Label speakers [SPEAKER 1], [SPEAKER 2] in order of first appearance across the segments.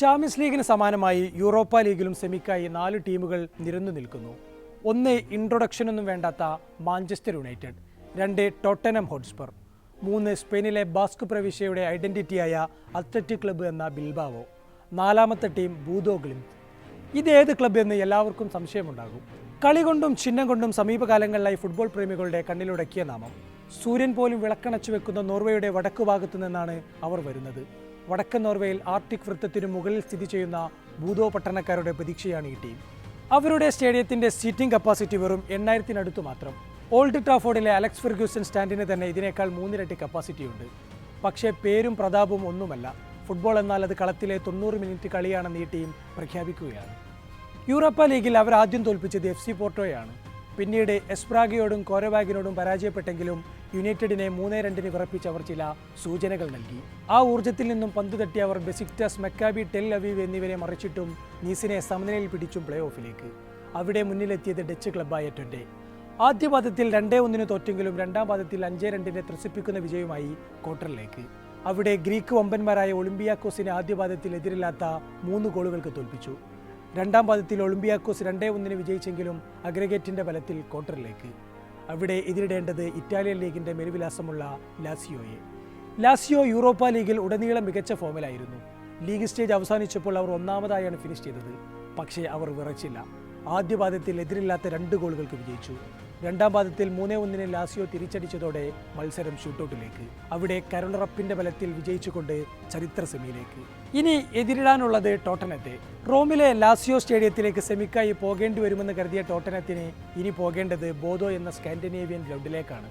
[SPEAKER 1] Champions ലീഗിന് സമാനമായി Europa ലീഗിലും സെമിക്കായി നാല് ടീമുകൾ നിരന്നു നിൽക്കുന്നു. ഒന്ന് ഇൻട്രൊഡക്ഷനൊന്നും വേണ്ടാത്ത മാഞ്ചസ്റ്റർ യുണൈറ്റഡ് രണ്ട് ടോട്ടനം ഹോട്ട്സ്പർ മൂന്ന് സ്പെയിനിലെ ബാസ്ക് പ്രവിശ്യയുടെ ഐഡന്റിറ്റിയായ അത്ലറ്റിക് ക്ലബ്ബ് എന്ന ബിൽബാവോ നാലാമത്തെ ടീം ബൂദോ ഗ്ലിംത്. ഏത് ക്ലബ്ബ് എന്ന് എല്ലാവർക്കും സംശയമുണ്ടാകും. കളി കൊണ്ടും ചിഹ്നം കൊണ്ടും സമീപകാലങ്ങളിലായി ഫുട്ബോൾ പ്രേമികളുടെ കണ്ണിലുടക്കിയ നാമം. സൂര്യൻ പോലും വിളക്കണച്ചു വെക്കുന്ന നോർവേയുടെ വടക്കു ഭാഗത്തു നിന്നാണ് അവർ വരുന്നത്. വടക്കൻ നോർവേയിൽ ആർട്ടിക് വൃത്തത്തിനു മുകളിൽ സ്ഥിതി ചെയ്യുന്ന ഭൂതോ പട്ടണക്കാരുടെ പ്രതീക്ഷയാണ് ഈ ടീം. അവരുടെ സ്റ്റേഡിയത്തിന്റെ സീറ്റിംഗ് കപ്പാസിറ്റി വെറും എണ്ണായിരത്തിനടുത്ത് മാത്രം. ഓൾഡ് ട്രാഫോർഡിലെ അലക്സ് ഫെർഗ്യൂസൺ സ്റ്റാൻഡിന് തന്നെ ഇതിനേക്കാൾ മൂന്നിരട്ടി കപ്പാസിറ്റിയുണ്ട്. പക്ഷേ പേരും പ്രതാപവും ഒന്നുമല്ല. ഫുട്ബോൾ എന്നാൽ അത് കളത്തിലെ തൊണ്ണൂറ് മിനിറ്റ് കളിയാണെന്ന് ഈ ടീം പ്രഖ്യാപിക്കുകയാണ്. യൂറോപ്പ ലീഗിൽ അവർ ആദ്യം തോൽപ്പിച്ചത് എഫ് സി പോർട്ടോയാണ്. പിന്നീട് എസ്പ്രാഗയോടും കോരവാഗിനോടും പരാജയപ്പെട്ടെങ്കിലും യുണൈറ്റഡിനെ മൂന്നേ രണ്ടിന് വിറപ്പിച്ച് അവർ ചില സൂചനകൾ നൽകി. ആ ഊർജത്തിൽ നിന്നും പന്ത് തട്ടി അവർ ബെസിക്ടസ് മെക്കാബി ടെൽ അവീവ് എന്നിവരെ മറിച്ചിട്ടും നീസിനെ സമനിലയിൽ പിടിച്ചും പ്ലേ ഓഫിലേക്ക് അവിടെ മുന്നിലെത്തിയത് ഡച്ച് ക്ലബ്ബായ ട്വന്റെ. ആദ്യ പാദത്തിൽ രണ്ടേ ഒന്നിന് തോറ്റെങ്കിലും രണ്ടാം പാദത്തിൽ അഞ്ചേ രണ്ടിനെ ത്രസിപ്പിക്കുന്ന വിജയവുമായി ക്വാർട്ടറിലേക്ക്. അവിടെ ഗ്രീക്ക് വമ്പന്മാരായ ഒളിമ്പിയാക്കോസിനെ ആദ്യ പാദത്തിൽ എതിരില്ലാത്ത മൂന്ന് ഗോളുകൾക്ക് തോൽപ്പിച്ചു. രണ്ടാം പാദത്തിൽ ഒളിമ്പിയാക്കോസ് രണ്ടേ ഒന്നിന് വിജയിച്ചെങ്കിലും അഗ്രഗേറ്റിന്റെ ബലത്തിൽ ക്വാർട്ടറിലേക്ക്. അവിടെ എതിരിടേണ്ടത് ഇറ്റാലിയൻ ലീഗിന്റെ മെനുവിലാസമുള്ള ലാസിയോയെ. ലാസിയോ യൂറോപ്പ ലീഗിൽ ഉടനീളം മികച്ച ഫോമിലായിരുന്നു. ലീഗ് സ്റ്റേജ് അവസാനിച്ചപ്പോൾ അവർ ഒന്നാമതായാണ് ഫിനിഷ് ചെയ്തത്. പക്ഷേ അവർ വിറച്ചില്ല. ആദ്യ പാദത്തിൽ എതിരില്ലാത്ത രണ്ട് ഗോളുകൾക്ക് വിജയിച്ചു. രണ്ടാം പാദത്തിൽ മൂന്നേ ഒന്നിന് ലാസിയോ തിരിച്ചടിച്ചതോടെ മത്സരം ഷൂട്ടൌട്ടിലേക്ക്. അവിടെ കരുണറപ്പിന്റെ ബലത്തിൽ വിജയിച്ചുകൊണ്ട് ചരിത്ര സെമിയിലേക്ക്. ഇനി എതിരിടാനുള്ളത് ടോട്ടനത്തെ. റോമിലെ ലാസിയോ സ്റ്റേഡിയത്തിലേക്ക് സെമിക്കായി പോകേണ്ടി വരുമെന്ന് കരുതിയ ടോട്ടനത്തിന് ഇനി പോകേണ്ടത് ബോധോ എന്ന സ്കാൻഡിനേവിയൻ ഗ്രൗണ്ടിലേക്കാണ്.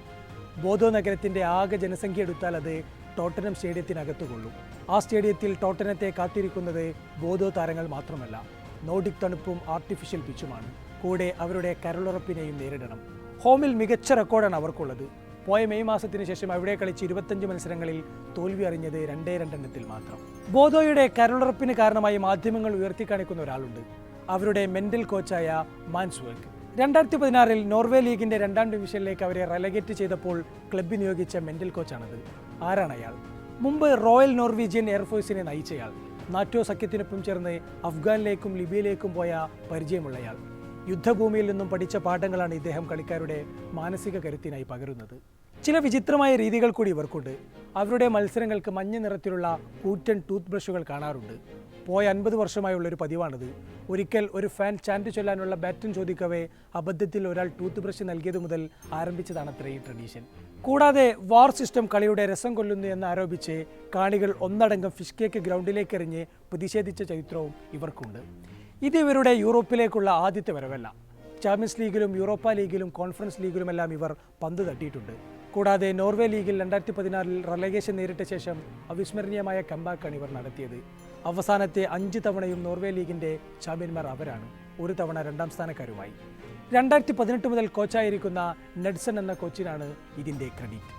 [SPEAKER 1] ബോധോ നഗരത്തിന്റെ ആകെ ജനസംഖ്യ എടുത്താൽ അത് ടോട്ടനം സ്റ്റേഡിയത്തിനകത്ത് കൊള്ളും. ആ സ്റ്റേഡിയത്തിൽ ടോട്ടനത്തെ കാത്തിരിക്കുന്നത് ബോധോ താരങ്ങൾ മാത്രമല്ല. നോഡിക് തണുപ്പും ആർട്ടിഫിഷ്യൽ പിച്ചുമാണ് കൂടെ അവരുടെ കരളുറപ്പിനെയും നേരിടണം. ഹോമിൽ മികച്ച റെക്കോർഡാണ് അവർക്കുള്ളത്. പോയ മെയ് മാസത്തിന് ശേഷം അവിടെ കളിച്ച് ഇരുപത്തഞ്ച് മത്സരങ്ങളിൽ തോൽവി അറിഞ്ഞത് രണ്ടേ രണ്ടെണ്ണത്തിൽ മാത്രം. ബോധോയുടെ കരളുറപ്പിന് കാരണമായി മാധ്യമങ്ങൾ ഉയർത്തിക്കാണിക്കുന്ന ഒരാളുണ്ട്. അവരുടെ മെന്റൽ കോച്ചായ മാൻസ്വർഗ്. രണ്ടായിരത്തി പതിനാറിൽ നോർവേ ലീഗിന്റെ രണ്ടാം ഡിവിഷനിലേക്ക് അവരെ റെലഗേറ്റ് ചെയ്തപ്പോൾ ക്ലബ്ബ് നിയോഗിച്ച മെന്റൽ കോച്ചാണത് ആരാണ് അയാൾ? മുമ്പ് റോയൽ നോർവീജിയൻ എയർഫോഴ്സിനെ നയിച്ചയാൾ. നാറ്റോ സഖ്യത്തിനൊപ്പം ചേർന്ന് അഫ്ഗാനിലേക്കും ലിബിയയിലേക്കും പോയ പരിചയമുള്ളയാൾ. യുദ്ധഭൂമിയിൽ നിന്നും പഠിച്ച പാഠങ്ങളാണ് ഇദ്ദേഹം കളിക്കാരുടെ മാനസിക കരുത്തിനായി പകരുന്നത്. ചില വിചിത്രമായ രീതികൾ കൂടി ഇവർക്കുണ്ട്. അവരുടെ മത്സരങ്ങൾക്ക് മഞ്ഞ നിറത്തിലുള്ള കൂറ്റൻ ടൂത്ത് ബ്രഷുകൾ കാണാറുണ്ട്. പോയ അൻപത് വർഷമായുള്ള ഒരു പതിവാണിത്. ഒരിക്കൽ ഒരു ഫാൻ ചാൻഡ് ചൊല്ലാനുള്ള ബാറ്റും ചോദിക്കവേ അബദ്ധത്തിൽ ഒരാൾ ടൂത്ത് ബ്രഷ് നൽകിയത് മുതൽ ആരംഭിച്ചതാണത്ര ഈ ട്രഡീഷൻ. കൂടാതെ വാർ സിസ്റ്റം കളിയുടെ രസം കൊല്ലുന്നു എന്ന് ആരോപിച്ച് കാണികൾ ഒന്നടങ്കം ഫിഷ് കേക്ക് ഗ്രൗണ്ടിലേക്ക് എറിഞ്ഞ് പ്രതിഷേധിച്ച ചരിത്രവും ഇവർക്കുണ്ട്. ഇത് ഇവരുടെ യൂറോപ്പിലേക്കുള്ള ആദ്യത്തെ വരവല്ല. ചാമ്പ്യൻസ് ലീഗിലും യൂറോപ്പ ലീഗിലും കോൺഫറൻസ് ലീഗിലുമെല്ലാം ഇവർ പന്ത് തട്ടിയിട്ടുണ്ട്. കൂടാതെ നോർവേ ലീഗിൽ രണ്ടായിരത്തി പതിനാറിൽ റലഗേഷൻ നേരിട്ട ശേഷം അവിസ്മരണീയമായ കമ്പാക്കാണ് ഇവർ നടത്തിയത്. അവസാനത്തെ അഞ്ച് തവണയും നോർവേ ലീഗിന്റെ ചാമ്പ്യന്മാർ അവരാണ്. ഒരു തവണ രണ്ടാം സ്ഥാനക്കാരുമായി. രണ്ടായിരത്തി പതിനെട്ട് മുതൽ കോച്ചായിരിക്കുന്ന നെഡ്സൺ എന്ന കോച്ചിനാണ് ഇതിന്റെ ക്രെഡിറ്റ്